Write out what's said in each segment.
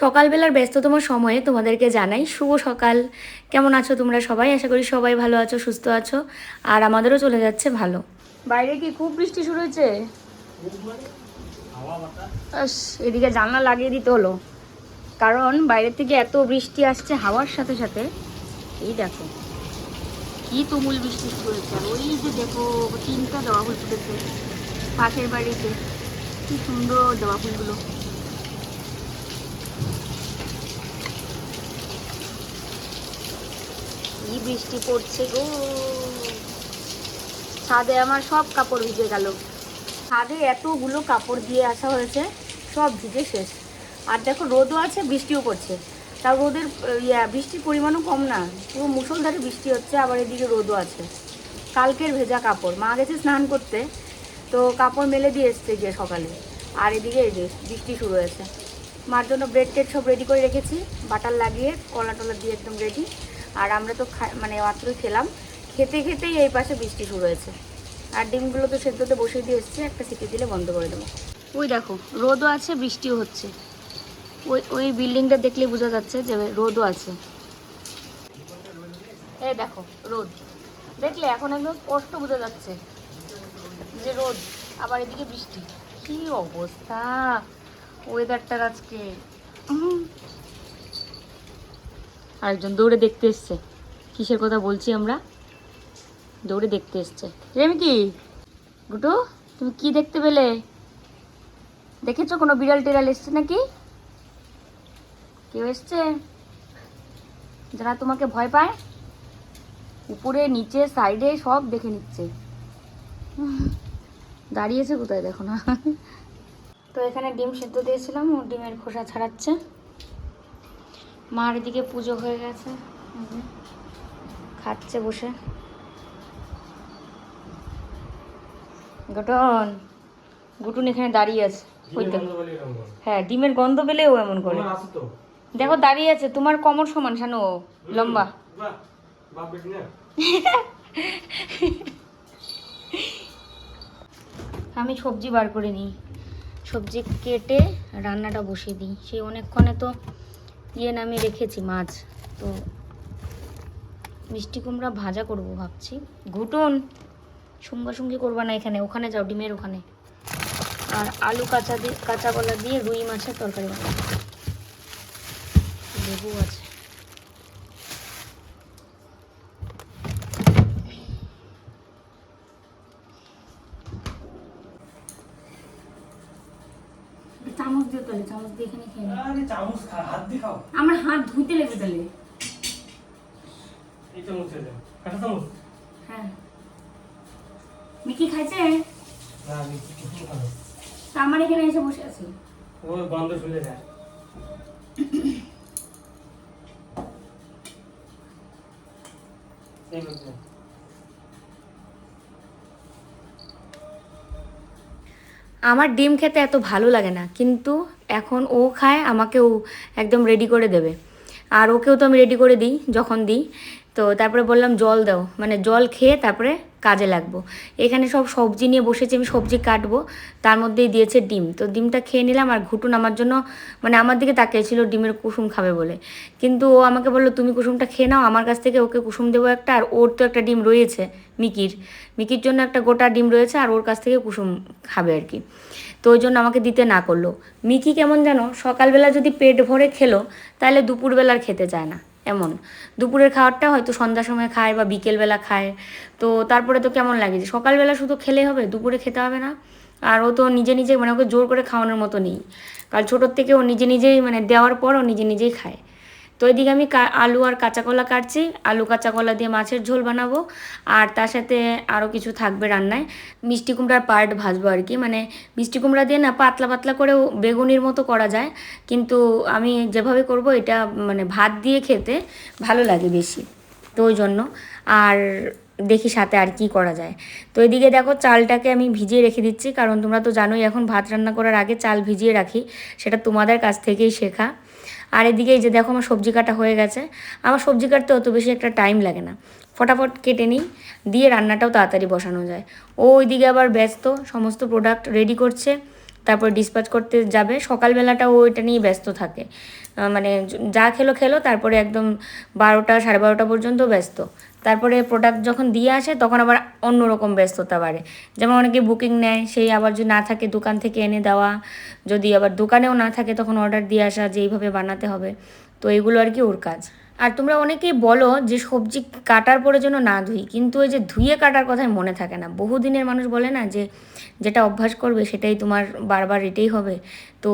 সকালবেলার ব্যস্ততম সময়ে তোমাদেরকে জানাই শুভ সকাল। কেমন আছো তোমরা সবাই? আশা করি সবাই ভালো আছো, সুস্থ আছো, আর আমাদেরও চলে যাচ্ছে ভালো। বাইরে কি খুব বৃষ্টি শুরু হয়েছে? এদিকে জানলা লাগিয়ে দিতে হলো। কারণ বাইরে থেকে এত বৃষ্টি আসছে হাওয়ার সাথে সাথে। এই দেখো, কি তুমুল বৃষ্টি শুরু হয়েছে। ওই যে দেখো, তিনটা দেওয়া ফুল ফুটেছে পাশের বাড়িতে। কি সুন্দর দেওয়া ফুলগুলো। কি বৃষ্টি পড়ছে গো। ছাদে আমার সব কাপড় ভিজে গেল। ছাদে এতগুলো কাপড় দিয়ে আসা হয়েছে, সব ভিজে শেষ। আর দেখো, রোদও আছে, বৃষ্টিও পড়ছে। তাও রোদের, ইয়া, বৃষ্টির পরিমাণও কম না। পুরো মুসলধারে বৃষ্টি হচ্ছে, আবার এদিকে রোদও আছে। কালকের ভেজা কাপড়। মা গেছে স্নান করতে, তো কাপড় মেলে দিয়ে এসছে গিয়ে সকালে। আর এদিকে এই যে, বৃষ্টি শুরু হয়েছে। মার জন্য ব্রেড টেড সব রেডি করে রেখেছি। বাটার লাগিয়ে, কলা টলা দিয়ে একদম রেডি আর আমরা তো মানে মাত্রই খেলাম। খেতে খেতেই এই পাশে বৃষ্টি শুরু হয়েছে। আর ডিমগুলো তো সেদ্ধতে বসিয়ে দিয়ে এসছে, একটা সিটি দিলে বন্ধ করে দেবো। ওই দেখো, রোদও আছে, বৃষ্টিও হচ্ছে। ওই ওই বিল্ডিংটা দেখলেই বোঝা যাচ্ছে যে রোদও আছে। এই দেখো, রোদ। দেখলে এখন একদম স্পষ্ট বোঝা যাচ্ছে যে রোদ, আবার এদিকে বৃষ্টি। কি অবস্থা ওয়েদারটার আজকে। আরেকজন দৌড়ে দেখতে এসছে। কিসের কথা বলছি আমরা? দৌড়ে দেখতে এসছে। রেমি কি? গুটু, তুমি কি দেখতে পেলে? দেখেছ কোনো বিড়াল টিড়াল এসছে নাকি? কেউ এসছে? যারা তোমাকে ভয় পায়, উপরে, নিচে, সাইডে সব দেখে নিচ্ছে। দাঁড়িয়েছে কোথায় দেখো না? তো এখানে ডিম সেদ্ধ দিয়েছিলাম, ও ডিমের খোসা ছাড়াচ্ছে। মার এদিকে পুজো হয়ে গেছে। খাচ্ছে বসে। গুটন গুটুন এখানে দাঁড়িয়ে আছে। ওই তো হ্যাঁ ডিমের গন্ধ পেলেও এমন করে। দেখো দাঁড়িয়ে আছে। তোমার কমর সমান শানো। লম্বা। আমি সবজি বার করে নিই। সবজি কেটে রান্নাটা বসিয়ে দিই। সেই অনেকক্ষণে তো ইয়ে নামিয়ে রেখেছি মাছ। তো মিষ্টি কুমড়া ভাজা করব ভাবছি। ঘুটুন সঙ্গা সঙ্গি করবা না এখানে ওখানে যাও ডিমের ওখানে। আর আলু কাঁচা দিয়ে কাঁচা কলা দিয়ে রুই মাছের তরকারি বানাবো লেবু আছে। চামচ দিয়ে তাহলে চামচ দিয়ে এখানে খেয়ে নে। আরে চামচ খা হাত দিয়ে খাও। আমার হাত ধুইতে লেগে তাহলে। এই চামচ আছে কাঁটা চামচ? হ্যাঁ। মিকি খাইছে? না আমি কিছু খাব আমার এখানে এসে বসে আছি। ও গন্ধ শুনে যায়। আমার ডিম খেতে এত ভালো লাগে না কিন্তু এখন ও খায় আমাকে ও একদম রেডি করে দেবে। আর ওকেও তো আমি রেডি করে দিই যখন দিই। তো তারপরে বললাম জল দাও। মানে জল খেয়ে তারপরে কাজে লাগবো। এখানে সব সবজি নিয়ে বসেছি, আমি সবজি কাটবো। তার মধ্যেই দিয়েছে ডিম। তো ডিমটা খেয়ে নিলাম আর ঘুটুন আমার জন্য মানে আমার দিকে তাকিয়েছিল, ডিমের কুসুম খাবে বলে। কিন্তু ও আমাকে বলল, তুমি কুসুমটা খেয়ে নাও, আমার কাছ থেকে ওকে কুসুম দেবো একটা, আর ওর তো একটা ডিম রয়েছে, মিকির। মিকির জন্য একটা গোটা ডিম রয়েছে, আর ওর কাছ থেকে কুসুম খাবে আর কি। তো ওই জন্য আমাকে দিতে না করল। মিকি কেমন জানো, সকালবেলা যদি পেট ভরে খেলো, তাহলে দুপুরবেলার খেতে চায় না। এমন। দুপুরের খাবারটা হয়তো সন্ধ্যার সময় খায় বা বিকেলবেলা খায়। তো তারপরে তো কেমন লাগে যে সকালবেলা শুধু খেলে হবে, দুপুরে খেতে হবে না? আর ও তো নিজে নিজে মানে ওকে জোর করে খাওয়ানোর মতো নেই। কারণ ছোটোর থেকে ও নিজে নিজেই মানে দেওয়ার পর ও নিজে নিজেই খায়। তো এদিকে আমি আলু আর কাঁচা কলা কাটছি। আলু কাঁচা কলা দিয়ে মাছের ঝোল বানাবো। আর তার সাথে আরও কিছু থাকবে রান্নায়। মিষ্টি কুমড়ার পার্ট ভাজবো আর কি। মানে মিষ্টি কুমড়া দিয়ে না পাতলা পাতলা করেও বেগুনির মতো করা যায়। কিন্তু আমি যেভাবে করব এটা মানে ভাত দিয়ে খেতে ভালো লাগে বেশি। তো ওই জন্য। আর দেখি সাথে আর কি করা যায়। তো এদিকে দেখো চালটাকে আমি ভিজিয়ে রেখে দিচ্ছি। কারণ তোমরা তো জানোই এখন ভাত রান্না করার আগে চাল ভিজিয়ে রাখি। সেটা তোমাদের কাছ থেকেই শেখা। আর এদিকে এই যে দেখো আমার সবজি কাটা হয়ে গেছে। আমার সবজি কাটতে অত বেশি একটা টাইম লাগে না। ফটাফট কেটে নিই, দিয়ে রান্নাটাও তাড়াতাড়ি বসানো যায়। ও ওইদিকে আবার ব্যস্ত, সমস্ত প্রোডাক্ট রেডি করছে, তারপর ডিসপ্যাচ করতে যাবে। সকালবেলাটা ও এটা নিয়ে ব্যস্ত থাকে। মানে যা খেলো খেলো, তারপরে একদম বারোটা, সাড়ে বারোটা পর্যন্ত ব্যস্ত। তারপরে প্রোডাক্ট যখন দিয়ে আসে, তখন আবার অন্যরকম ব্যস্ততা বাড়ে। যেমন অনেকে বুকিং নেয়, সেই আবার যদি না থাকে দোকান থেকে এনে দেওয়া, যদি আবার দোকানেও না থাকে তখন অর্ডার দিয়ে আসা, যে এইভাবে বানাতে হবে। তো এগুলো আর কি ওর কাজ। আর তোমরা অনেকেই বলো যে সবজি কাটার পরে যেন না ধুই, কিন্তু ওই যে ধুয়ে কাটার কথাই মনে থাকে না। বহুদিনের মানুষ বলে না যে, যেটা অভ্যাস করবে সেটাই তোমার বারবার এটাই হবে। তো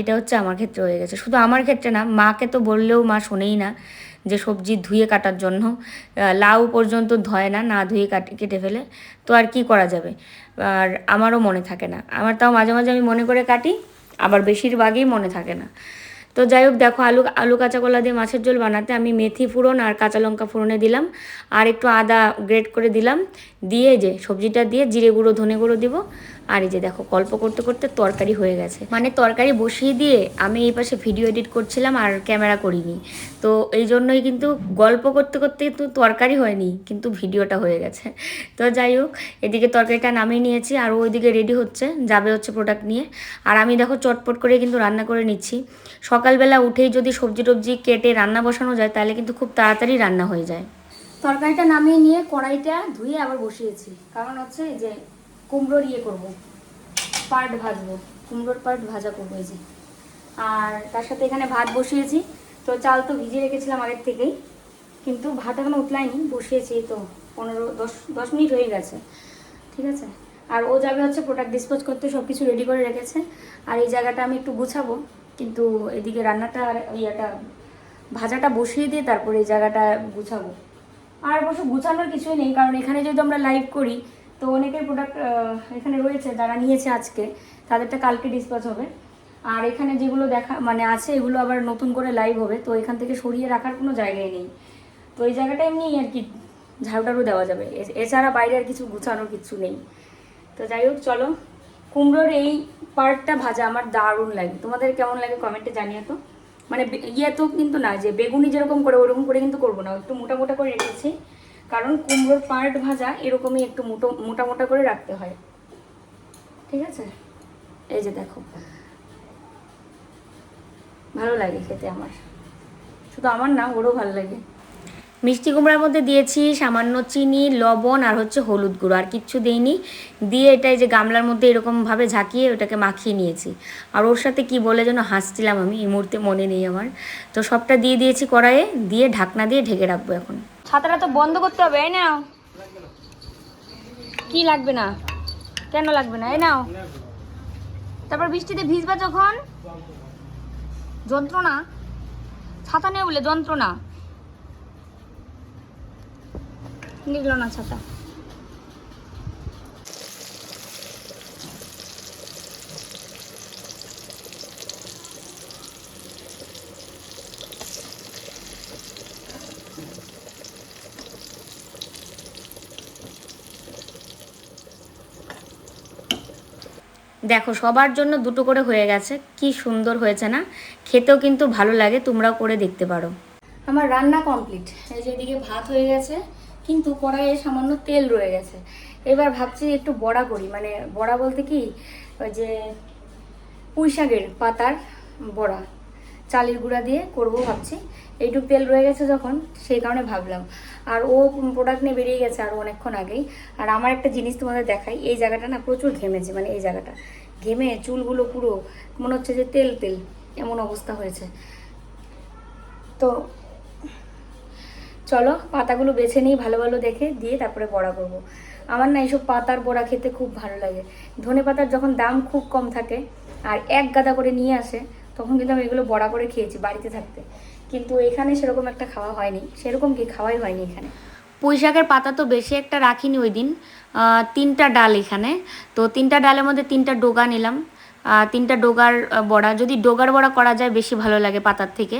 এটা হচ্ছে আমার ক্ষেত্রে হয়ে গেছে। শুধু আমার ক্ষেত্রে না, মাকে তো বললেও মা শোনেই না। যে সবজি ধুয়ে কাটার জন্য লাউ পর্যন্ত ধয় না না ধুয়ে কাটে, কেটে ফেলে, তো আর কি করা যাবে? আর আমারও মনে থাকে না। আমার তাও মাঝে মাঝে আমি মনে করে কাটি, আবার বেশিরভাগই মনে থাকে না। তো যাই হোক, দেখো আলু আলু কাঁচা কলা দিয়ে মাছের ঝোল বানাতে আমি মেথি ফোড়ন আর কাঁচা লঙ্কা ফোড়নে দিলাম। আর একটু আদা গ্রেট করে দিলাম। দিয়ে যে সবজিটা দিয়ে জিরে গুঁড়ো, ধনে গুঁড়ো দিব। আর এই যে দেখো, গল্প করতে করতে তরকারি হয়ে গেছে। মানে তরকারি বসিয়ে দিয়ে আমি এই পাশে ভিডিও এডিট করছিলাম আর ক্যামেরা করিনি। তো এই জন্যই কিন্তু গল্প করতে করতে কিন্তু তরকারি হয়নি, কিন্তু ভিডিওটা হয়ে গেছে। তো যাই হোক, এদিকে তরকারিটা নামিয়ে নিয়েছি আর ওইদিকে রেডি হচ্ছে, যাবে হচ্ছে প্রোডাক্ট নিয়ে। আর আমি দেখো চটপট করে কিন্তু রান্না করে নিচ্ছি। সকালবেলা উঠেই যদি সবজি টবজি কেটে রান্না বসানো যায়, তাহলে কিন্তু খুব তাড়াতাড়ি রান্না হয়ে যায়। তরকারিটা নামিয়ে নিয়ে কড়াইটা ধুয়ে আবার বসিয়েছি। কারণ হচ্ছে যে কুমড়োর ইয়ে করব, পাট ভাজবো, কুমড়োর পাট ভাজা করব এই যে। আর তার সাথে এখানে ভাত বসিয়েছি, তো চাল তো ভিজিয়ে রেখেছিলাম আগের থেকেই, কিন্তু ভাত এখনও উতলায়নি, বসিয়েছি তো পনেরো, দশ দশ মিনিট হয়ে গেছে, ঠিক আছে? আর ও যাবে হচ্ছে প্রোডাক্ট ডিসপোজ করতে সব কিছু রেডি করে রেখেছে, আর এই জায়গাটা আমি একটু গুছাবো, কিন্তু এদিকে রান্নাটা আর ইয়েটা, ভাজাটা বসিয়ে দিয়ে তারপরে এই জায়গাটা গুছাবো। আর অবশ্য গুছানোর কিছুই নেই, কারণ এখানে যদি আমরা লাইভ করি তো অনেকের প্রোডাক্ট এখানে রয়েছে, যারা নিয়েছে আজকে, তাদেরটা কালকে ডিসপ্যাচ হবে। আর এখানে যেগুলো দেখা মানে আছে, এগুলো আবার নতুন করে লাইভ হবে, তো এখান থেকে সরিয়ে রাখার কোনো জায়গাই নেই। তো এই জায়গাটা এমনি আর কি ঝাড়ুটারু দেওয়া যাবে। এছাড়া বাইরে আর কিছু গুছানোর কিছু নেই। তো যাই হোক, চলো। কুমড়োর এই পার্টটা ভাজা আমার দারুণ লাগে। তোমাদের কেমন লাগে কমেন্টে জানিয়ে তো। মানে ইয়ে তো কিন্তু না, যে বেগুনি যেরকম করে, ওরকম করে কিন্তু করব না। একটু মোটা মোটা করে রেখেছি। কারণ কুমড়োর পার্ট ভাজা এরকমই একটু মোটো, মোটা মোটা করে রাখতে হয়। ঠিক আছে? এই যে দেখো। ভালো লাগে খেতে আমার। শুধু আমার না, ওরও ভালো লাগে। মিষ্টি কুমড়ার মধ্যে দিয়েছি সামান্য চিনি, লবণ আর হচ্ছে হলুদ গুঁড়ো। আর কিচ্ছু দিইনি। দিয়ে এটাই যে গামলার মধ্যে এরকমভাবে ঝাঁকিয়ে ওটাকে মাখিয়ে নিয়েছি। আর ওর সাথে কি বলে যেন হাসছিলাম আমি, এই মুহূর্তে মনে নেই আমার। তো সবটা দিয়ে দিয়েছি কড়াইয়ে, দিয়ে ঢাকনা দিয়ে ঢেকে রাখব এখন। ছাতাটা তো বন্ধ করতে হবে, এই নাও। কি লাগবে না? কেন লাগবে না? এই নাও। তারপর বৃষ্টিতে ভিজবা যখন? যন্ত্রণা। ছাতা নেই বলে যন্ত্রণা। লিখলো না ছাতা। দেখো সবার জন্য দুটো করে হয়ে গেছে। কি সুন্দর হয়েছে না? খেতেও কিন্তু ভালো লাগে তোমরাও করে দেখতে পারো। আমার রান্না কমপ্লিট। এই যে এদিকে ভাত হয়ে গেছে কিন্তু কড়াইয়ে সামান্য তেল রয়ে গেছে। এবার ভাবছি একটু বড়া করি মানে বড়া বলতে কি, ওই যে পুঁই শাকের পাতার বড়া, চালের গুঁড়া দিয়ে করব ভাবছি। এইটুকু তেল রয়ে গেছে যখন, সেই কারণে ভাবলাম। আর ও প্রোডাক্ট নিয়ে বেরিয়ে গেছে আরও অনেকক্ষণ আগেই। আর আমার একটা জিনিস তোমাদের দেখাই, এই জায়গাটা না প্রচুর ঘেমেছে মানে এই জায়গাটা। ঘেমে চুলগুলো পুরো, মনে হচ্ছে যে তেল তেল, এমন অবস্থা হয়েছে। তো চলো, পাতাগুলো বেছে নিই, ভালো ভালো দেখে দিয়ে তারপরে বড়া করব। আমার না এইসব পাতার বড়া খেতে খুব ভালো লাগে। ধনে পাতার যখন দাম খুব কম থাকে আর এক গাদা করে নিয়ে আসে, তখন কিন্তু আমি এগুলো বড়া করে খেয়েছি বাড়িতে থাকতে। কিন্তু এখানে সেরকম একটা খাওয়া হয়নি, সেরকম কি খাওয়াই হয়নি এখানে। পুঁই শাকের পাতা তো বেশি একটা রাখিনি ওই দিন। তিনটা ডাল এখানে। তো তিনটা ডালের মধ্যে তিনটা ডোগা নিলাম। তিনটা ডোগার বড়া, যদি ডোগার বড়া করা যায় বেশি ভালো লাগে পাতার থেকে।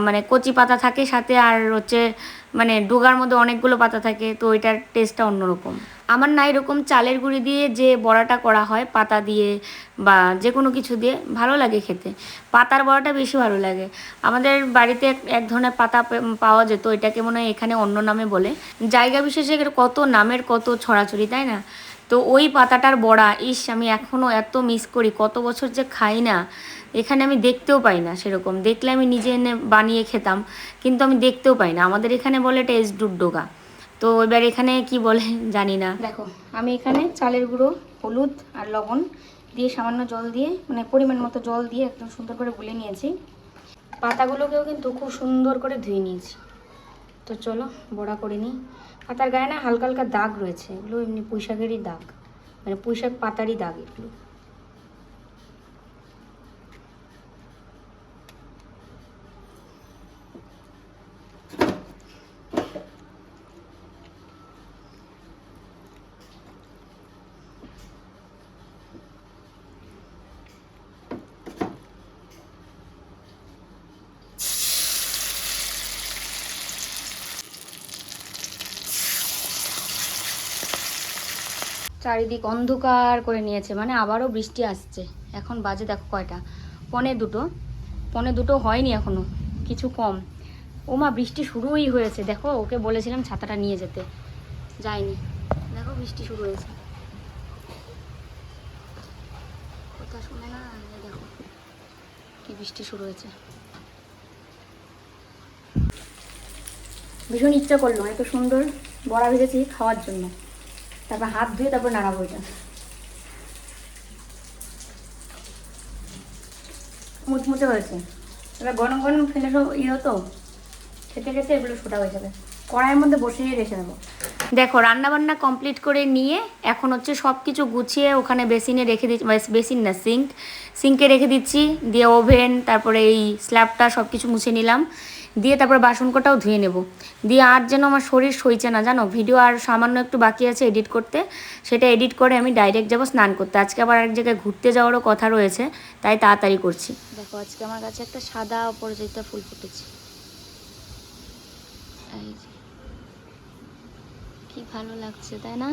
মানে কচি পাতা থাকে সাথে আর হচ্ছে মানে ডোগার মধ্যে অনেকগুলো পাতা থাকে, তো ওইটার টেস্টটা অন্যরকম। আমার না এরকম চালের গুঁড়ি দিয়ে যে বড়াটা করা হয়, পাতা দিয়ে বা যে কোনো কিছু দিয়ে ভালো লাগে খেতে। পাতার বড়াটা বেশি ভালো লাগে। আমাদের বাড়িতে এক- ধরনের পাতা পাওয়া যেত, এটাকে মনে হয় এখানে অন্য নামে বলে। জায়গা বিশেষে কত, নামের কত ছড়াছড়ি, তাই না? তো ওই পাতাটার বড়া, ইস, আমি এখনও এত মিস করি, কত বছর যে খাই না, এখানে আমি দেখতেও পাই না সেরকম। দেখলে আমি নিজে এনে বানিয়ে খেতাম, কিন্তু আমি দেখতেও পাই না। আমাদের এখানে বলে এটা এস ডুডোগা তো এবার এখানে কি বলে জানি না। দেখো, আমি এখানে চালের গুঁড়ো, হলুদ আর লবণ দিয়ে সামান্য জল দিয়ে মানে পরিমাণ মতো জল দিয়ে একদম সুন্দর করে গুলে নিয়েছি। পাতাগুলোকেও কিন্তু খুব সুন্দর করে ধুয়ে নিয়েছি। তো চলো, বড়া করে নিই। পাতার গায়ে না হালকা হালকা দাগ রয়েছে। এগুলো এমনি পুঁইশাকেরই দাগ। মানে পুঁইশাক পাতারই দাগ এগুলো। চারিদিক অন্ধকার করে নিয়েছে মানে আবারও বৃষ্টি আসছে। এখন বাজে দেখো কয়টা? পনে দুটো। পনে দুটো হয়নি এখনও, কিছু কম। ও মা বৃষ্টি শুরুই হয়েছে। দেখো, ওকে বলেছিলাম ছাতাটা নিয়ে যেতে। যায়নি। দেখো, বৃষ্টি শুরু হয়েছে। কথা শুনে না দেখো কি বৃষ্টি শুরু হয়েছে। ভীষণ ইচ্ছা করল, এত সুন্দর বড়া ভেজেছি খাওয়ার জন্য। তারপর হাত ধুয়ে তারপর নাড়াবো এটা। মুচমুচে হয়েছে। এবার গরম গরম ফেলে সব ইয়ে হতো? খেতে খেতে এগুলো ছোটা হয়ে যাবে। কড়াইয়ের মধ্যে বসিয়ে রেখে দেবো। দেখো রান্না বান্না কমপ্লিট করে নিয়ে এখন হচ্ছে সব কিছু গুছিয়ে ওখানে বেসিনে রেখে দিচ্ছি বেসিন না, সিঙ্ক। সিঙ্কে রেখে দিচ্ছি, দিয়ে ওভেন, তারপরে এই স্ল্যাবটা সব কিছু মুছে নিলাম। দিয়ে তারপর বাসন কটাও ধুয়ে নেব। দিয়ে আর যেন আমার শরীর সইছে না, জানো? ভিডিও আর সামান্য একটু বাকি আছে এডিট করতে। সেটা এডিট করে আমি ডাইরেক্ট যাব স্নান করতে। আজকে আবার এক জায়গায় ঘুরতে যাওয়ারও কথা রয়েছে, তাই তাড়াতাড়ি করছি। দেখো, আজকে আমার কাছে একটা সাদা অপরাজিতা ফুল ফুটেছে। কি ভালো লাগছে, তাই না?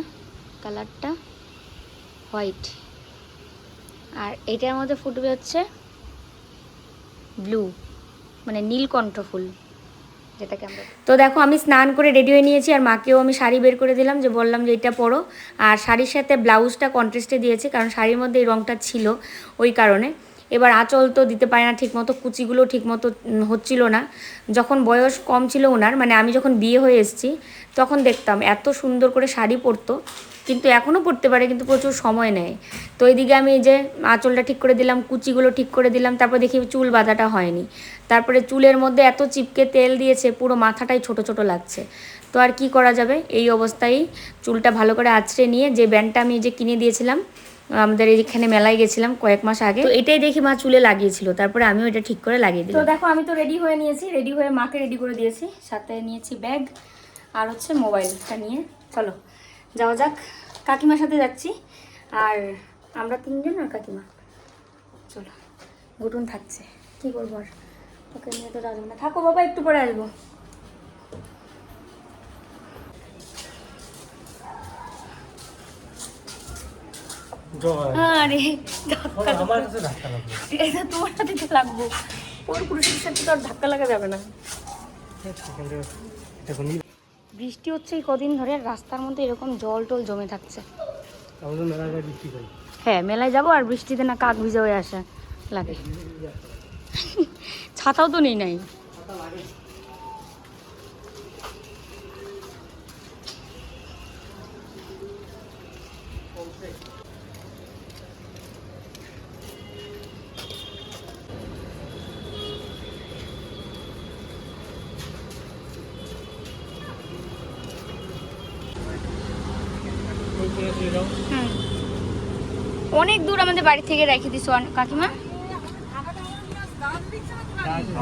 কালারটা হোয়াইট। আর এটার মধ্যে ফুটবে হচ্ছে ব্লু। মানে নীলকণ্ঠ ফুল, যেটাকে আমরা তো দেখো, আমি স্নান করে রেডি হয়ে নিয়েছি, আর মাকেও আমি শাড়ি বের করে দিলাম, যে বললাম যে এটা পরো। আর শাড়ির সাথে ব্লাউজটা কন্ট্রাস্টে দিয়েছি, কারণ শাড়ির মধ্যে এই রঙটা ছিল ওই কারণে। এবার আঁচল তো দিতে পারে না ঠিকমতো, কুচিগুলো ঠিকমতো হচ্ছিল না। যখন বয়স কম ছিল ওনার মানে আমি যখন বিয়ে হয়ে এসেছি, তখন দেখতাম এত সুন্দর করে শাড়ি পরতো। কিন্তু এখনও পড়তে পারে কিন্তু প্রচুর সময় নেয়। তো এইদিকে আমি এই যে আঁচলটা ঠিক করে দিলাম কুচিগুলো ঠিক করে দিলাম তারপর দেখি চুল বাঁধাটা হয়নি। তারপরে চুলের মধ্যে এত চিপকে তেল দিয়েছে পুরো মাথাটাই ছোট ছোট লাগছে। তো আর কি করা যাবে? এই অবস্থায় চুলটা ভালো করে আঁচড়ে নিয়ে যে ব্যান্ডটা আমি যে কিনে দিয়েছিলাম আমাদের এইখানে মেলায় গেছিলাম কয়েক মাস আগে তো এটাই দেখি মা চুলে লাগিয়েছিল। তারপরে আমিও এটা ঠিক করে লাগিয়ে দিই তো দেখো আমি তো রেডি হয়ে নিয়েছি রেডি হয়ে মাকে রেডি করে দিয়েছি। সাথে নিয়েছি ব্যাগ আর হচ্ছে মোবাইলটা নিয়ে। চলো। যাওয়া যাক। কাকিমার সাথে যাচ্ছি। আর আমরা তিনজন আর কাকিমা। চলো গুটুন থাকছে। কি করব আর? ওকে নিয়ে তো যাব না। থাকো বাবা একটু পরে আসব। আরে এটা তোমার তো লাগবো। ওর পুরুষের সাথে তো আর ধাক্কা লাগা যাবে না। বৃষ্টি হচ্ছে এই কদিন ধরে রাস্তার মধ্যে এরকম জল টল জমে থাকছে। হ্যাঁ মেলায় যাব আর বৃষ্টিতে না কাক ভিজে হয়ে আসে লাগে। ছাতাও তো নেই নাই। অনেক দূর আমাদের বাড়ি থেকে রেখে দিস কাকিমা।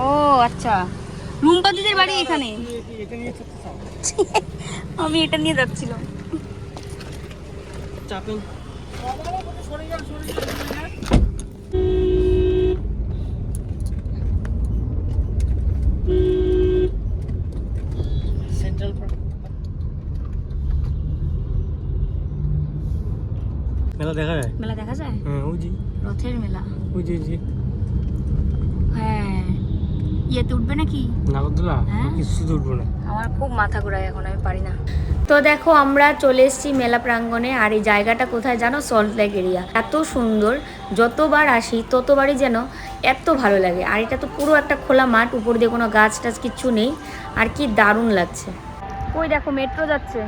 ও আচ্ছা। রুমপাতিদের বাড়ি এখানে? আমি এটা নিয়ে যাচ্ছিলাম। চাপেন সেট মেলা দেখা যায়? মেলা দেখা যায়? হ্যাঁ যে। রথের মেলা। যে হ্যাঁ। ইয়েতে উঠবে নাকি? নাগরদোলা? হ্যাঁ। কিছু তো উঠবো না। আমার খুব মাথা ঘোরায় এখন আমি পারি না। তো দেখো আমরা চলে এসেছি মেলা প্রাঙ্গণে আর এই জায়গাটা কোথায় জানো? সল্ট লেক এরিয়া এত সুন্দর যতবার আসি ততবারই যেন এত ভালো লাগে। আর এটা তো পুরো একটা খোলা মাঠ উপর দিয়ে কোনো গাছ টাছ কিচ্ছু নেই। আর কি দারুণ লাগছে। ওই দেখো মেট্রো যাচ্ছে।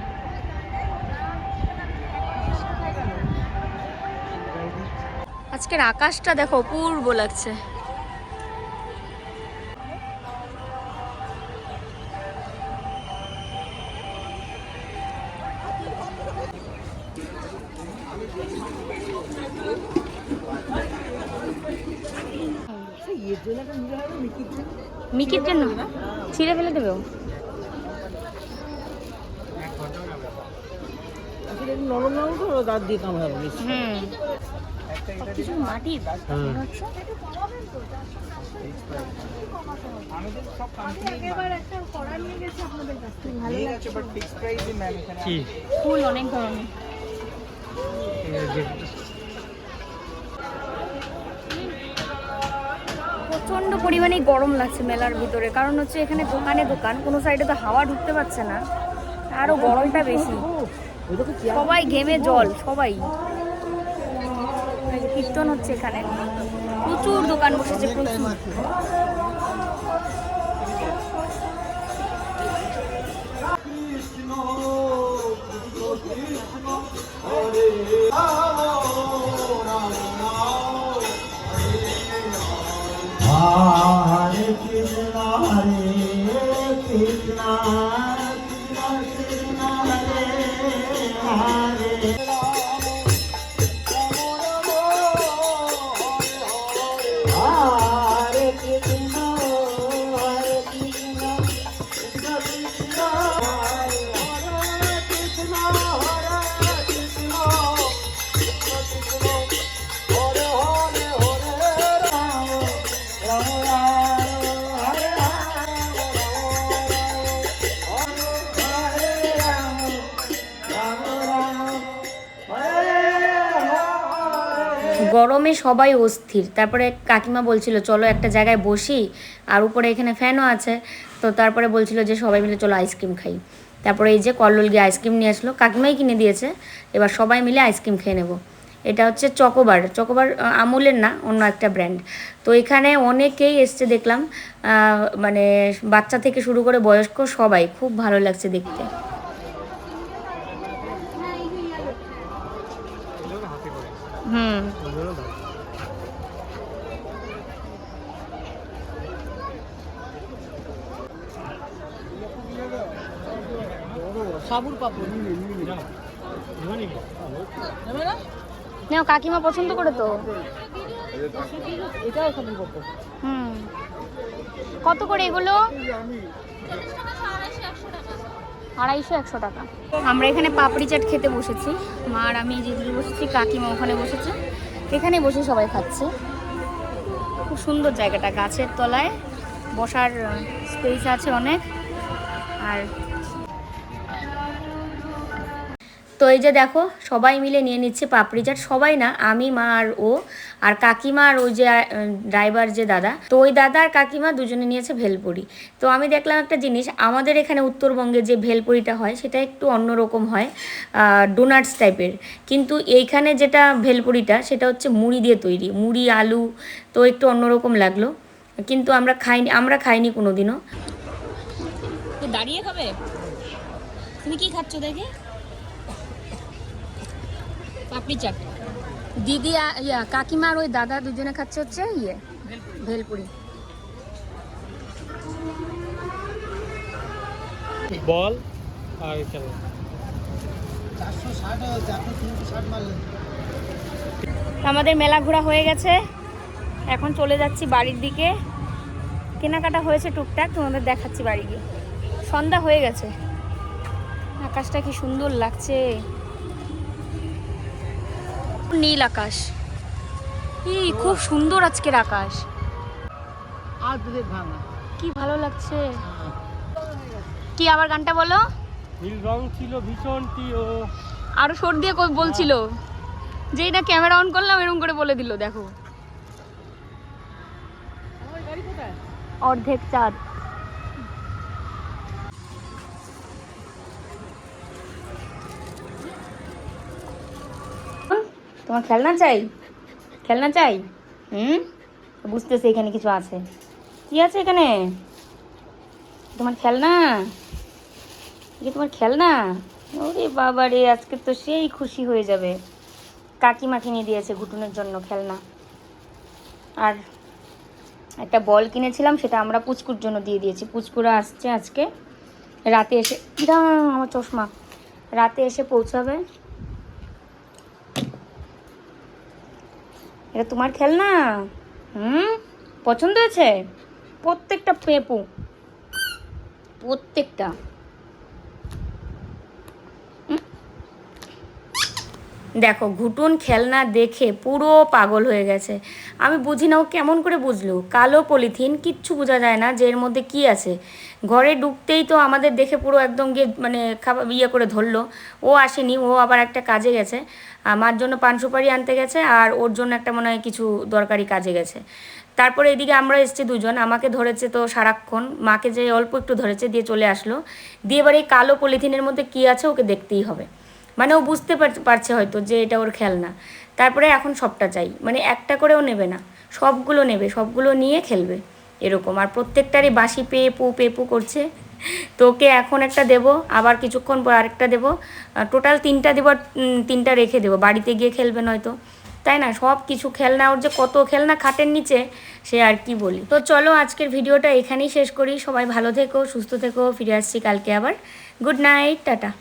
আজকের আকাশটা দেখো অপূর্ব লাগছে। মিকির জন্য? ছিঁড়ে ফেলে দেবে? নরম নরম তো দাঁত দিয়ে কামড়াবো। হুম। মাটির। হচ্ছে। ফুল অনেক ধরনের। প্রচণ্ড পরিমাণে গরম লাগছে মেলার ভিতরে কারণ হচ্ছে এখানে দোকানে দোকান কোনো সাইডে তো হাওয়া ঢুকতে পারছে না আরও গরমটা বেশি। সবাই ঘেমে জল সবাই। কীর্তন হচ্ছে এখানে। প্রচুর দোকান বসেছে প্রচুর। হরে কৃষ্ণ গরমে সবাই অস্থির। তারপরে কাকিমা বলছিল, চলো একটা জায়গায় বসি। আর উপরে এখানে ফ্যানও আছে। তো তারপরে বলছিল যে, সবাই মিলে চলো আইসক্রিম খাই। তারপরে এই যে কল্লোল গিয়ে আইসক্রিম নিয়ে আসলো। কাকিমাই কিনে দিয়েছে। এবার সবাই মিলে আইসক্রিম খেয়ে নেব। এটা হচ্ছে চকোবার। চকোবার আমুলের না, অন্য একটা ব্র্যান্ড। তো এখানে অনেকেই এসছে দেখলাম মানে বাচ্চা থেকে শুরু করে বয়স্ক সবাই। খুব ভালো লাগছে দেখতে। হুম ওই জন্য দাও। সাবুর পাপড় যাও। নেবে নাকি? নেবে না নাও কাকিমা পছন্দ করে তো। হুম। কত করে এগুলো? আড়াইশো একশো টাকা। আমরা এখানে পাপড়ি চাট খেতে বসেছি। মা আর আমি যেদিকে বসেছি কাকিমা ওখানে বসেছে। এখানে বসে সবাই খাচ্ছে। খুব সুন্দর জায়গাটা গাছের তলায় বসার স্পেস আছে অনেক। আর তো এই যে দেখো, সবাই মিলে নিয়ে নিচ্ছে পাপড়ি। চাট সবাই না, আমি, মা আর ও, আর কাকিমা আর ওই যে ড্রাইভার যে দাদা। তো ওই দাদা আর কাকিমা দুজনে নিয়েছে ভেলপুরি। তো আমি দেখলাম একটা জিনিস, আমাদের এখানে উত্তরবঙ্গে যে ভেলপুরিটা হয়, সেটা একটু অন্যরকম হয় ডোনাটস টাইপের কিন্তু এইখানে যেটা ভেলপুরিটা, সেটা হচ্ছে মুড়ি দিয়ে তৈরি। মুড়ি, আলু, তো একটু অন্যরকম লাগল। কিন্তু আমরা খাইনি আমরা খাইনি কোনো দিনও দাঁড়িয়ে খাবে? তুমি কি খাচ্ছ দেখে? পাপড়ি চাট দিদি ইয়া কাকিমা আর ওই দাদা দুজনে খাচ্ছে হচ্ছে ইয়ে ভেলপুরি। বল আর আমাদের মেলা ঘোরা হয়ে গেছে। এখন চলে যাচ্ছি বাড়ির দিকে। কেনাকাটা হয়েছে টুকটাক তোমাদের দেখাচ্ছি বাড়ি গিয়ে। সন্ধ্যা হয়ে গেছে। আকাশটা কি সুন্দর লাগছে। নীল আকাশ। কি খুব সুন্দর আজকের আকাশ। কি ভালো লাগছে। কি আবার গানটা বলো? নীল রং ছিল ভীষণ প্রিয় আরও সর দিয়ে কই বলছিল। যেই না ক্যামেরা অন করলাম এরকম করে বলে দিল দেখো। অর্ধেক চাঁদ। তোমার খেলনা চাই? খেলনা চাই? হুম? বুঝতেছে এখানে কিছু আছে। কি আছে এখানে? তোমার খেলনা? এটা তোমার খেলনা? ওরে বাবা রে, আজকে তো সেই খুশি হয়ে যাবে। কাকিমা কিনে দিয়েছে ঘুটুনের জন্য খেলনা। আর একটা বল কিনেছিলাম, সেটা আমরা পুচকুর জন্য দিয়ে দিয়েছি। পুচকুরা আসছে আজকে। রাতে এসে আমার চশমা। রাতে এসে পৌঁছাবে। এটা তোমার খেলনা? হুম? পছন্দ হয়েছে? প্রত্যেকটা পেঁপু। প্রত্যেকটা। দেখো, ঘুটুন খেলনা দেখে পুরো পাগল হয়ে গেছে। আমি বুঝি না ও কেমন করে বুঝলো। কালো পলিথিন, কিচ্ছু বোঝা যায় না যে এর মধ্যে কি আছে। ঘরে ঢুকতেই তো আমাদের দেখে পুরো একদম গিয়ে মানে খাবার ইয়ে করে ধরলো। ও আসেনি, ও আবার একটা কাজে গেছে। আমার জন্য পান সুপারি আনতে গেছে আর ওর জন্য একটা মনে হয় কিছু দরকারি কাজে গেছে। তারপরে এদিকে আমরা এসেছি দুজন। আমাকে ধরেছে তো সারাক্ষণ। মাকে যে অল্প একটু ধরেছে, দিয়ে চলে আসলো। দিয়ে এবার এই কালো পলিথিনের মধ্যে কি আছে ওকে দেখতেই হবে। মানে ও বুঝতে পার- পারছে হয়তো যে এটা ওর খেলনা। তারপরে এখন সবটা চাই। মানে একটা করেও নেবে না। সবগুলো নেবে, সবগুলো নিয়ে খেলবে। এরকম। আর প্রত্যেকটারই বাসি পেয়ে পু পেয়ে পু করছে। তোকে এখন একটা দেব, আবার কিছুক্ষণ পর আরেকটা দেবো। টোটাল তিনটা দেবো তিনটা রেখে দেবো। বাড়িতে গিয়ে খেলবে নয়তো। তাই না? সব কিছু খেলনা, ওর যে কত খেলনা খাটের নিচে, সে আর কি বলি। তো চলো আজকের ভিডিওটা এখানেই শেষ করি। সবাই ভালো থেকো, সুস্থ থেকো। ফিরে আসছি কালকে আবার। Good night, tata.